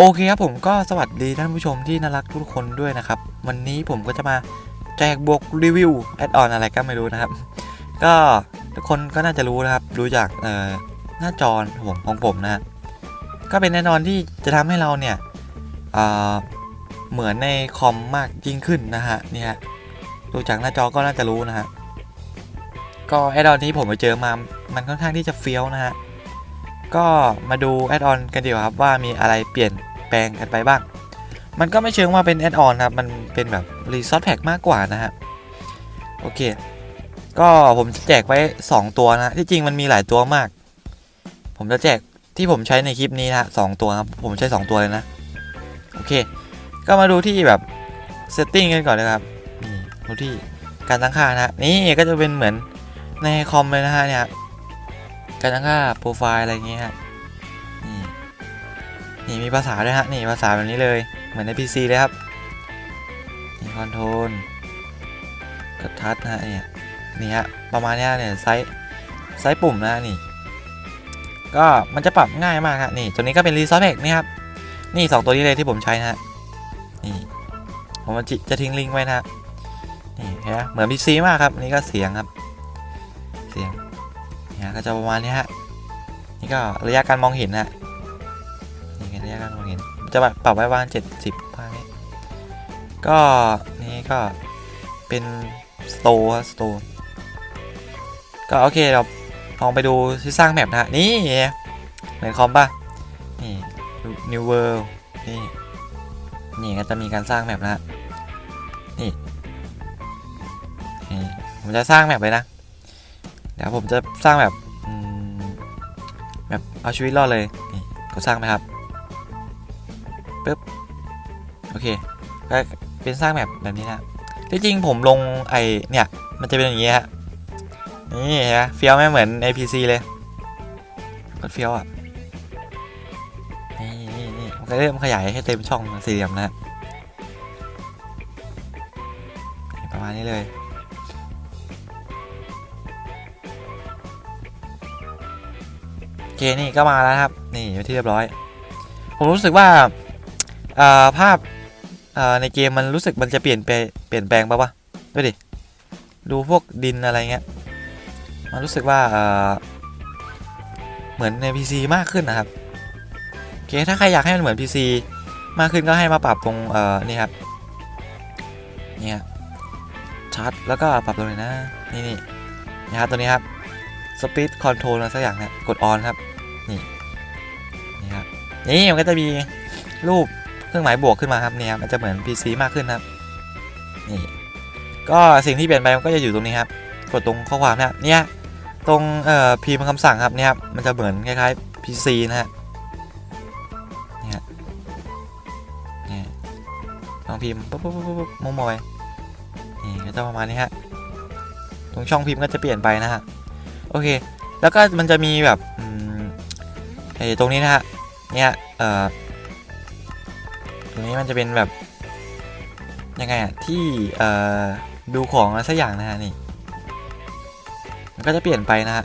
โอเคครับผมก็สวัสดีท่านผู้ชมที่น่ารักทุกคนด้วยนะครับ วันนี้ผมก็จะมาแจกบวกรีวิวแอดออนอะไรก็ไม่รู้นะครับ ก็ทุกคนก็น่าจะรู้นะครับดูจากเอ่อหน้าจอผมของผมนะก็เป็นแน่นอนที่จะทำให้เราเนี่ยเอ่อเหมือนในคอมมากยิ่งขึ้นนะฮะนี่ฮะดูจากหน้าจอก็น่าจะรู้นะฮะก็แอดออนที่ผมไปเจอมา มันค่อนข้างที่จะเฟี้ยวนะฮะ ก็มาดูแอดออนกันดีกว่าครับว่ามีอะไรเปลี่ยนแปลงกันไปบ้าง มันก็ไม่เชิงว่าเป็นแอดออนครับ มันเป็นแบบรีซอสแพ็กมากกว่านะฮะ โอเค ก็ผมจะแจกไว้ 2 ตัวนะที่จริงมันมีหลายตัวมาก ผมจะแจกที่ผมใช้ในคลิปนี้นะสองตัวครับผมใช้ 2 ตัวเลยนะ โอเค ก็มาดูที่แบบเซตติ้งกันก่อนเลยครับ นี่ดูที่การตั้งค่านะฮะนี่ก็จะเป็นเหมือนในคอมเลยนะฮะเนี่ย การตั้งค่าโปรไฟล์อะไรอย่างเงี้ยฮะนี่นี่มีภาษาด้วยฮะนี่ภาษาแบบนี้เลยเหมือนใน PC เลยครับนี่คอนโทรลกดทัชนะฮะเนี่ยนี่ฮะประมาณเนี้ยเนี่ยไซส์ไซส์ปุ่มนะนี่ ก็มันจะปรับง่ายมากฮะนี่ตัวนี้ก็เป็นรีซอสแพ็กนี่ครับนี่สองตัวนี้เลยที่ผมใช้นะฮะนี่ผมจะจะทิ้งลิงก์ไว้นะฮะนี่เห็นไหมเหมือน PC มากครับนี่ก็เสียงครับ เสียง นะก็จะประมาณนี้ฮะนี่ก็ระยะการมองเห็นนะฮะนี่ระยะการมองเห็นจะแบบปรับไว้ประมาณเจ็ดสิบาคนี้ก็นี่ก็เป็นสโตร์สโตร์ก็โอเคเราลองไปดูที่สร้างแมปนะฮะนี่เหมือนคอมป่ะนี่ New World นี่นี่ก็จะมีการสร้างแมปนะฮะนี่นี่ ผมจะสร้างแมปเลยนะ เดี๋ยวผมจะสร้างแบบแบบเอาชีวิตรอดเลยนี่กดสร้างไหมครับปึ๊บโอเคก็เป็นสร้างแบบแบบนี้นะที่จริงผมลงไอเนี่ยมันจะเป็นอย่างนี้ฮะนี่ฮะเฟี้ยวไหมเหมือน APC เลยก็เฟี้ยวอะนี่นี่นี่มันก็เริ่มขยายให้เต็มช่องสี่เหลี่ยมนะฮะประมาณนี้เลย เคนี่ก็มาแล้วครับ นี่เป็นที่เรียบร้อย ผมรู้สึกว่าาภาพในเกมมันรู้สึกมันจะเปลี่ยนไปเปลี่ยนแปลงปะวะดูดิดูพวกดินอะไรเงี้ยมันรู้สึกว่าอ่าเหมือนใน PC มากขึ้นนะครับโอเคถ้าใครอยากให้มันเหมือน PC มากขึ้นก็ให้มาปรับตรงเอ่อนี่ครับเนี่ยชัดแล้วก็ปรับตรงไหนนะนี่นี่นี่ครับตัวนี้ครับ Speed Control อะไรสักอย่างนะกด on ครับนี่นี่ครับ นี่มันก็จะมีรูปเครื่องหมายบวกขึ้นมาครับเนี่ยครับมันจะเหมือน PC มากขึ้นครับนี่ก็สิ่งที่เปลี่ยนไปมันก็จะอยู่ตรงนี้ครับกดตรงข้อความนะเนี่ยตรงเอ่อพิมพ์คำสั่งครับเนี่ยครับมันจะเหมือนคล้ายๆ PC นะฮะเนี่ยฮะนี่ลองพิมพ์ปุ๊บปุ๊บปุ๊บปุ๊บมุมมอยนี่ก็จะประมาณนี้ฮะตรงช่องพิมพ์ก็จะเปลี่ยนไปนะฮะโอเค แล้วก็มันจะมีแบบอืมไอ้ตรงนี้นะฮะ เนี่ยเอ่อตรงนี้มันจะเป็นแบบยังไงอะที่เอ่อดูของอะไรสักอย่างนะฮะนี่ มันก็จะเปลี่ยนไปนะฮะ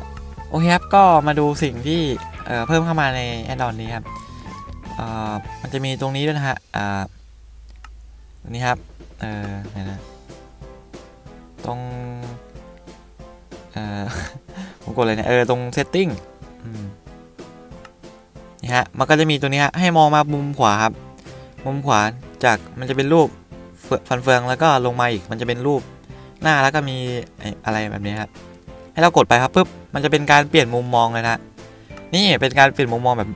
โอเคครับก็มาดูสิ่งที่เอ่อเพิ่มเข้ามาในแอดดอนนี้ครับเอ่อมันจะมีตรงนี้ด้วยนะฮะอ่าตรงนี้ครับเอ่อไหนนะตรงเอ่อผมกดเลยเนี่ยเออตรง setting อืม นี่ฮะมันก็จะมีตัวนี้ฮะให้มองมามุมขวาครับมุมขวาจากมันจะเป็นรูปฟันเฟืองแล้วก็ลงมาอีกมันจะเป็นรูปหน้าแล้วก็มีอะไรแบบนี้ครับให้เรากดไปครับปุ๊บมันจะเป็นการเปลี่ยนมุมมองเลยนะนี่เป็นการเปลี่ยนมุมมองแบบ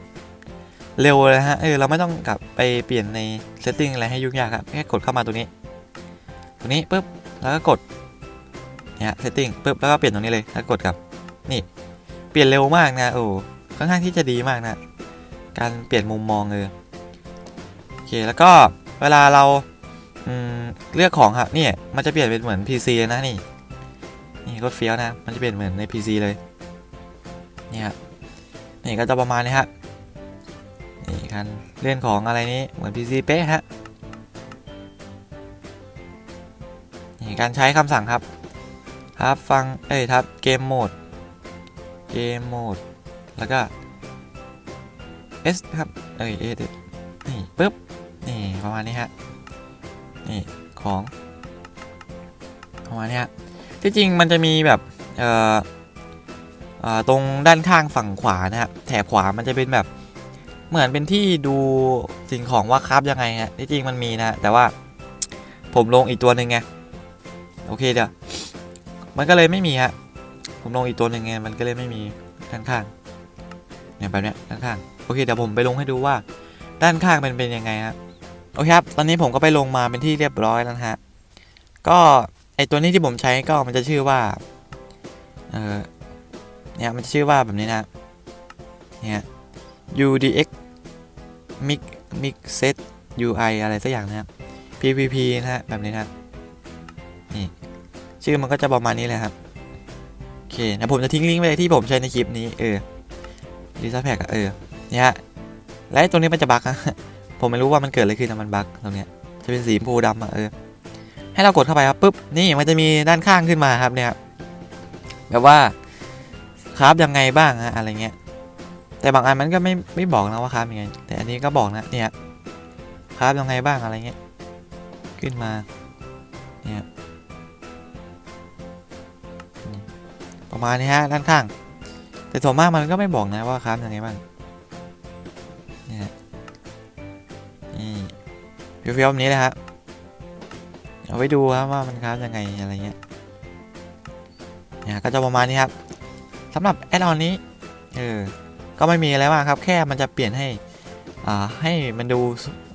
เร็วเลยฮะเออเราไม่ต้องกลับไปเปลี่ยนในเซตติ้งอะไรให้ยุ่งยากครับแค่กดเข้ามาตรงนี้ตรงนี้ปุ๊บแล้วก็กดเนี่ยเซตติ้งปุ๊บแล้วก็เปลี่ยนตรงนี้เลยแล้วกดกับนี่เปลี่ยนเร็วมากนะโอ้ค่อนข้างที่จะดีมากนะ การเปลี่ยนมุมมองเลยโอเคแล้วก็เวลาเราเลือกของครับเนี่ยมันจะเปลี่ยนเป็นเหมือน PC เลยนะนี่นี่รถเฟี้ยวนะ มันจะเปลี่ยนเหมือนใน PC เลยนี่ครับนี่ก็จะประมาณนี้ฮะนี่การเลื่อนของอะไรนี้เหมือน PC เป๊ะฮะนี่การใช้คำสั่งครับทับฟังเอ้ยทับเกมโหมดเกมโหมดแล้วก็ S ครับ เอ้ย S นี่ปุ๊บ นี่ประมาณนี้ฮะ นี่ของประมาณนี้ฮะ ที่จริงมันจะมีแบบเอ่อเอ่อตรงด้านข้างฝั่งขวานะครับแถบขวามันจะเป็นแบบเหมือนเป็นที่ดูสิ่งของว่าครับยังไงฮะที่จริงมันมีนะแต่ว่าผมลงอีกตัวหนึ่งไงโอเคเดี๋ยวมันก็เลยไม่มีฮะผมลงอีกตัวหนึ่งไงมันก็เลยไม่มีด้านข้างเนี่ยแบบเนี้ยด้านข้าง โอเคเดี๋ยวผมไปลงให้ดูว่า ด้านข้างเป็นเป็นยังไงครับโอเคครับตอนนี้ผมก็ไปลงมาเป็นที่เรียบร้อยแล้วฮะก็ไอตัวนี้ที่ผมใช้ก็มันจะชื่อว่าเออเนี่ยมันจะชื่อว่าแบบนี้นะเนี่ย UDX Mix Mix Set UI อะไรสักอย่างนะครับ PPP นะฮะแบบนี้นะนี่ชื่อมันก็จะประมาณนี้เลยครับโอเคนะผมจะทิ้งลิงก์ไว้ที่ผมใช้ในคลิปนี้เออดีซ่าแพกเออ เนี่ยฮะและตรงนี้มันจะบั๊กอะผมไม่รู้ว่ามันเกิดอะไรขึ้นนะมันบั๊กตรงเนี้ยจะเป็นสีชมพูดำอะเออให้เรากดเข้าไปครับปุ๊บนี่มันจะมีด้านข้างขึ้นมาครับเนี่ยแบบว่าครับยังไงบ้างฮะอะไรเงี้ยแต่บางอันมันก็ไม่ไม่บอกนะว่าครับยังไง แต่อันนี้ก็บอกนะเนี่ยครับยังไงบ้างอะไรเงี้ยขึ้นมาเนี่ยประมาณนี้ฮะด้านข้าง แต่ส่วนมากมันก็ไม่บอกนะว่าครับยังไงบ้าง เฟี้ยวๆแบบนี้เลยครับเอาไว้ดูครับว่ามันครับยังไงอะไรเงี้ยเนี่ยก็จะประมาณนี้ครับสำหรับแอดออนนี้เออก็ไม่มีอะไรมากครับ แค่มันจะเปลี่ยนให้อ่าให้มันดู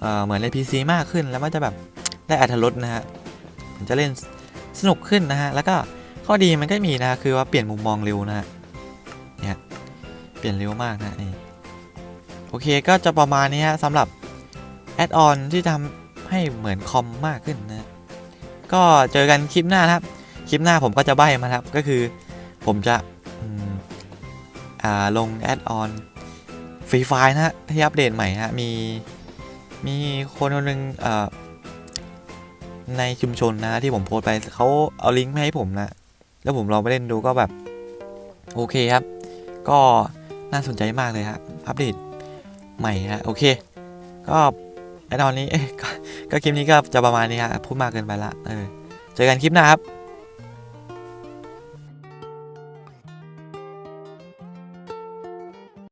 เอ่อเหมือนใน PC มากขึ้น แล้วมันจะแบบได้อัธรสนะฮะมันจะเล่นสนุกขึ้นนะฮะแล้วก็ข้อดีมันก็มีนะคือว่าเปลี่ยนมุมมองเร็วนะฮะเนี่ยเปลี่ยนเร็วมากนะนี่โอเคก็จะประมาณนี้ฮะสำหรับแอดออนที่ทำ ให้เหมือนคอมมากขึ้นนะ ก็เจอกันคลิปหน้านะครับ คลิปหน้าผมก็จะใบ้มาครับ ก็คือผมจะอ่าลงแอดออนฟรีไฟล์นะฮะที่อัปเดตใหม่ฮะมีมีคนคนหนึ่งอ่อในชุมชนนะที่ผมโพสไปเขาเอาลิงก์มาให้ผมนะ แล้วผมลองไปเล่นดูก็แบบ โอเคครับ ก็น่าสนใจมากเลยฮะอัปเดตใหม่ฮะโอเค ก็ไอตอนนี้ ก็คลิปนี้ก็จะประมาณนี้ครับพูดมากเกินไปละเออเจอกันคลิปหน้าครับ